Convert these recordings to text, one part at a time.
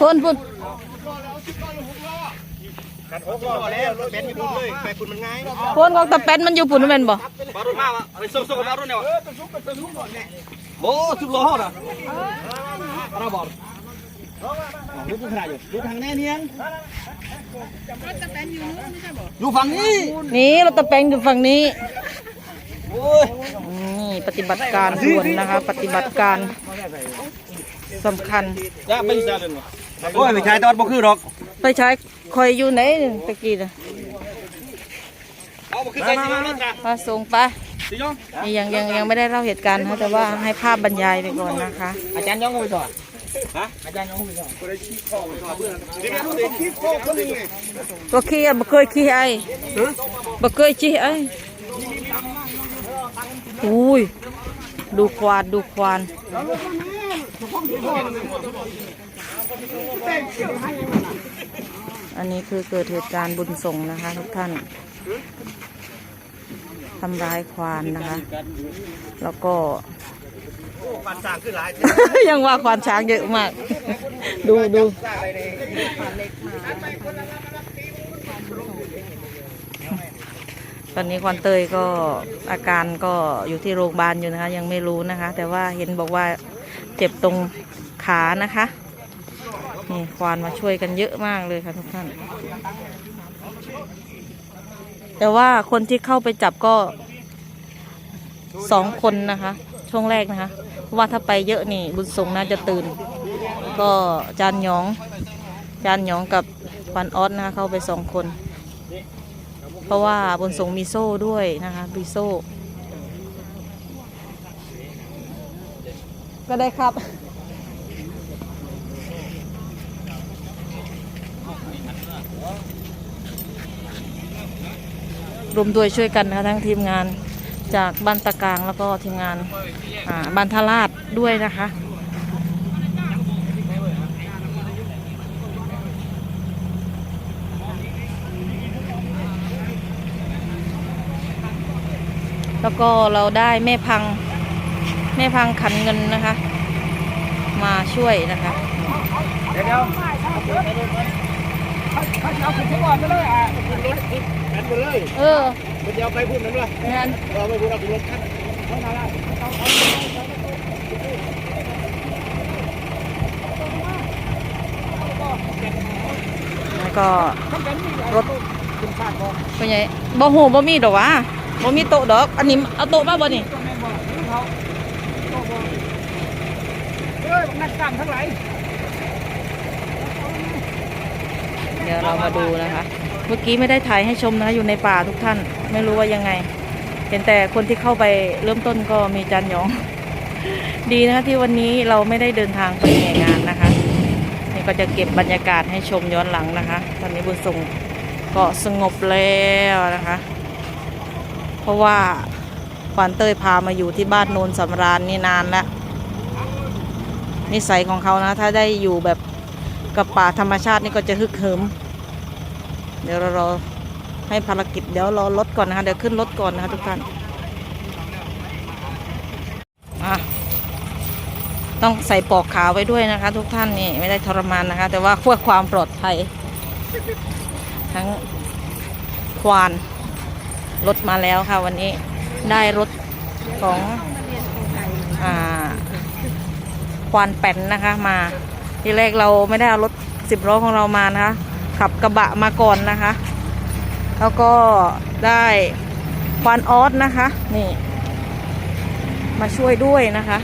พุ่นพุ่นกันหกล้อแล้วรถเป็นญี่ปุ่นเลยไปคุณมันง่ายพุ่นของตะเป็นมันอยู่ปุ่นแม่นบ่บารุมาวะไปส่งส่งบารุเนี่ยวะโอ้สุดล้อเหรอเราบอกดูขนาดอยู่ดูทางแน่เนียงอยู่ฝั่งนี้ นี่รถตะแปงอยู่ฝั่งนี้โอ้ย นี่ปฏิบัติการด่วนนะคะ ปฏิบัติการสำคัญจ้าไม่ใช่เลยโอ้ยไม่ใช่ตอนบ่คือหรอกไปใช้คอยอยู่ไหนตะกี้น่ะเอาบ่คือใส่สีน้ำจ้ะมาส่งไปสีน้องนี่ยังยังยังไม่ได้เล่าเหตุการณ์นะคะแต่ว่าให้ภาพบรรยายไปก่อนนะคะ อาจารย์ย่องไปก่อนฮะอาจารย์ย่องไปก่อนคนได้ขี้คอไปก่อนเพื่อนเดี๋ยวนี้ขี้คอคนนึงไงตัวขี้อะบ่เคยขี้ไอ้บ่เคยขี้ไอ้ อุ้ย ดูควานดูควานอันนี้คือเกิดเหตุการณ์บุญส่งนะคะทุกท่านทำร้ายควานนะคะ แล้วก็ปันสร้างขึ้นหลายยังว่าควานช้างเยอะมาก ดูดู ตอนนี้ควานเตยก็อาการก็อยู่ที่โรงพยาบาลอยู่นะคะ ยังไม่รู้นะคะ แต่ว่าเห็นบอกว่าเจ็บตรงขานะคะนี่ควานมาช่วยกันเยอะมากเลยค่ะทุกท่าน แต่ว่าคนที่เข้าไปจับก็สองคนนะคะ ช่วงแรกนะคะว่าถ้าไปเยอะนี่บุญสงน่าจะตื่น ก็จานหยอง จานหยองกับควันออสนะคะเข้าไปสองคน เพราะว่าบุญสงมีโซ่ด้วยนะคะมีโซ่ ก็ได้ครับ รวมด้วยช่วยกันนะคะทั้งทีมงานจากบ้านตะกางแล้วก็ทีมงานบ้านทาราดด้วยนะคะ แล้วก็เราได้แม่พังแม่พังขันเงินนะคะ มาช่วยนะคะเดี๋ยวเดี๋ยวเขาเอาขึ้นก่อนไปเลยอะขึ้นรถกันไปเลยเออมันจะเอาไปพูดนั่นเลยเราไปพูดเอาขึ้นรถคันเขามาแล้วก็รถเป็นไงบ่โหบ่มีดอกวะ บ่มีโต๊ะดอก อันนี้เอาโต๊ะมาบ่นี่เฮ้ยนักกรรมทั้งหลายเดี๋ยวเรามาดูนะคะ เมื่อกี้ไม่ได้ถ่ายให้ชมนะคะอยู่ในป่าทุกท่าน ไม่รู้ว่ายังไง เห็นแต่คนที่เข้าไปเริ่มต้นก็มีจันหยอง ดีนะคะที่วันนี้เราไม่ได้เดินทางไปแห่งานนะคะ นี่ก็จะเก็บบรรยากาศให้ชมย้อนหลังนะคะ ตอนนี้บุญส่งก็สงบแล้วนะคะ เพราะว่าควานเต้ยพามาอยู่ที่บ้านโนนสำราญนี่นานแล้วนิสัยของเขานะ ถ้าได้อยู่แบบกับป่าธรรมชาตินี่ก็จะฮึกเหิม เดี๋ยวเรารอให้ภารกิจเดี๋ยวรอรถก่อนนะคะเดี๋ยวขึ้นรถก่อนนะคะทุกท่านต้องใส่ปลอกขาไว้ด้วยนะคะ ทุกท่านนี่ไม่ได้ทรมานนะคะ แต่ว่าเพื่อความปลอดภัย ทั้งควาน รถมาแล้วค่ะวันนี้ได้รถของอควานแป้นนะคะมาทีแรกเราไม่ได้เอารถสิบล้อของเรามานะคะ ขับกระบะมาก่อนนะคะ แล้วก็ได้ควานออสนะคะ นี่ มาช่วยด้วยนะคะ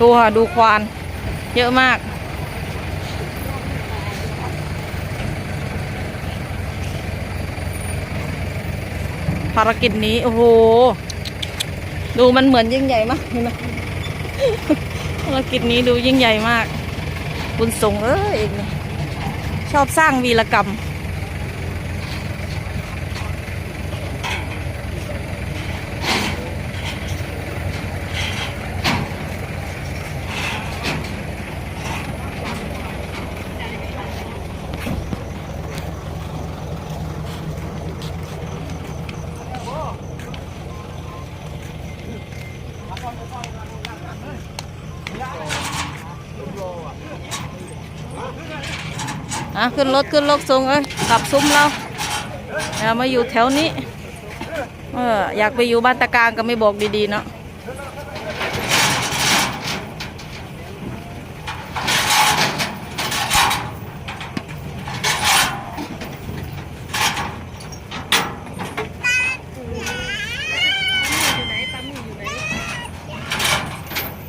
ดูค่ะ ดูควาน เยอะมาก ภารกิจนี้ โอ้โห ดูมันเหมือนยิ่งใหญ่มากเห็นไหมภารกิจนี้ดูยิ่งใหญ่มาก บุญสงเอ้ยชอบสร้างวีรกรรม อะขึ้นรถขึ้นรถส่งเอ้ยกลับซุ้มเราอย่ามาอยู่แถวนี้เอออยากไปอยู่บ้านตะกลางก็ไม่บอกดีๆเนาะ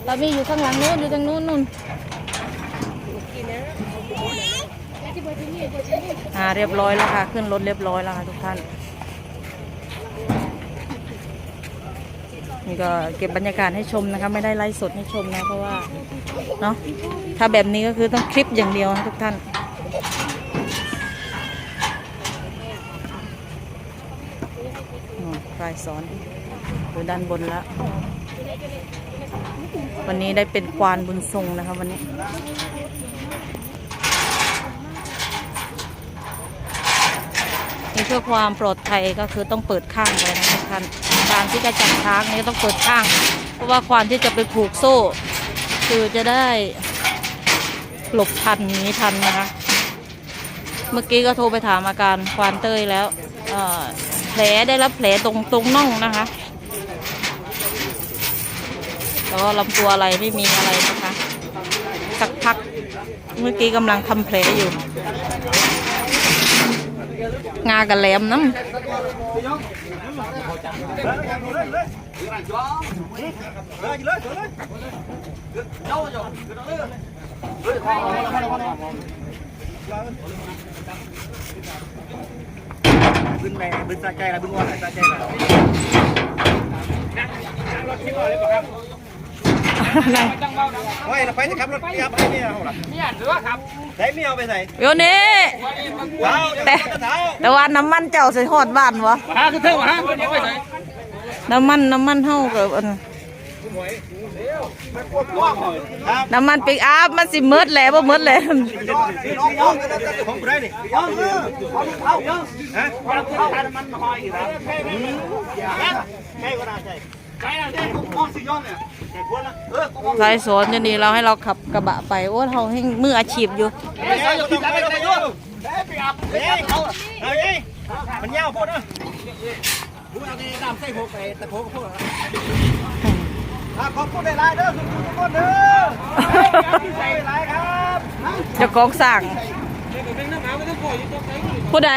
ตามีอยู่ข้างหลังนู้นอยู่ทางนู้นนู่นาเรียบร้อยแล้วค่ะ ขึ้นรถเรียบร้อยแล้วค่ะทุกท่าน นี่ก็เก็บบรรยากาศให้ชมนะคะ ไม่ได้ไลฟ์สดให้ชมนะเพราะว่าเนาะถ้าแบบนี้ก็คือต้องคลิปอย่างเดียวนะทุกท่านอืมฝ่ายสอนอยู่ด้านบนแล้ว วันนี้ได้เป็นควานบุญทรงนะคะวันนี้ เพื่อความปลอดภัยก็คือต้องเปิดข้างไว้นะทุกท่านการที่จะจับช้างนี่ต้องเปิดข้าง เพราะว่าควานที่จะไปผูกโซ่ คือจะได้หลบทันนี้ทันนะคะ เมื่อกี้ก็โทรไปถามอาการควานเต้ยแล้วแผลได้รับแผลตรงตรงน่องนะคะแล้วก็ลำตัวอะไรไม่มีอะไรนะคะ สักพักเมื่อกี้กำลังทำแผลอยู่ งากับแหลมน้ำบึ้นแม่บึ้นสะใจละบึ้ นว่าสะใจละโอ้ยเราไปจะขับรถเมียไปเมียเขาล่ะเมียหรือว่าครับใช้เมียเอาไปใส่โยนี่เท้าแต่เท้าแต่ว่าน้ำมันเจ้าใส่หอดบ้านวะฮะคือเท่าฮะคนนี้ไปใส่น้ำมันน้ำมันเฮากับอันครับน้ำมันปิกอัพมันสิเมิดแหล้วบ่เมิดแหล้ว น้องน้องของกูได้นี่ย่อย่องเอาย่องฮะเอาทานมันหอยครับแค่ก็ได้ใช่ใช่ใช่กูสิย่นี่เราให้เราขับกระบะไปโอ้เราให้มืออาชีพอยู่ไม่ใช่อยู่ที่ไหนก็ได้ย่องไปอับเฮ้ยเขาเฮ้ยมันยาวพดนะกูเอาที่น้ำใส่โพกไปตะโพกโพดขอบคุณได้หลายเด้อทุกคนเด้อใส่ลายครับจะกองสั่งผู้ใด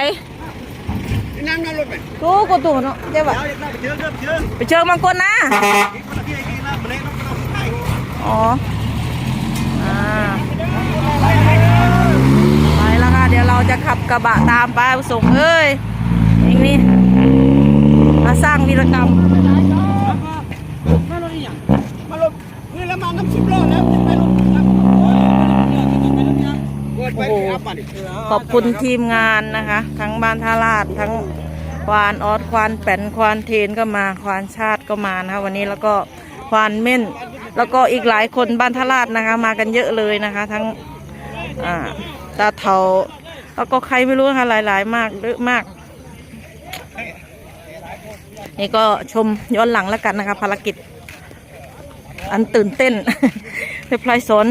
น้ำน้ำรถไปกูกูตัวเนาะเดี๋ยวเดี๋ยวเดี๋ยวไปเชิญเชิญเชิญไปเชิญมังกรนะกินคนละพี่กินละเมล็ดน้ำน้ำไข่อ๋ออ่าไปแล้วค่ะเดี๋ยวเราจะขับกระบะตามไปส่งเอ้ยเองนี่มาสร้างวีรกรรมมาลงนี่แล้วมาน้ำชิมโลแล้วไปลงไปอัพมาดิ ขอบคุณทีมงานนะคะ ทั้งบ้านท่าลาดทั้งควานออสควานแป่นควานเทนก็มาควานชาติก็มานะคะวันนี้แล้วก็ควานเม่น แล้วก็อีกหลายคนบ้านท่าลาดนะคะ มากันเยอะเลยนะคะ ทั้งตาเทาแล้วก็ใครไม่รู้นะคะหลาย ๆ มากเยอะมาก นี่ก็ชมย้อนหลังแล้วกันนะคะ ภารกิจ อันตื่นเต้นในพลายสน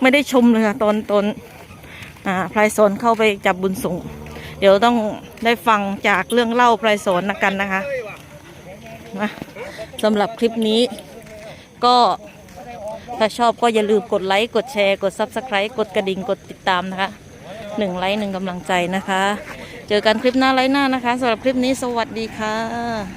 ไม่ได้ชมเลยค่ะตอนตอน อ่าพลายสนเข้าไปจับบุญส่งเดี๋ยวต้องได้ฟังจากเรื่องเล่าพลายสนนะกันนะคะนะสำหรับคลิปนี้ ก็ถ้าชอบก็อย่าลืมกดไลค์กดแชร์ กด Subscribe กดกระดิ่งกดติดตามนะคะหนึ่งไลค์หนึ่งกำลังใจนะคะ เจอกันคลิปหน้าไลค์หน้านะคะสำหรับคลิปนี้สวัสดีค่ะ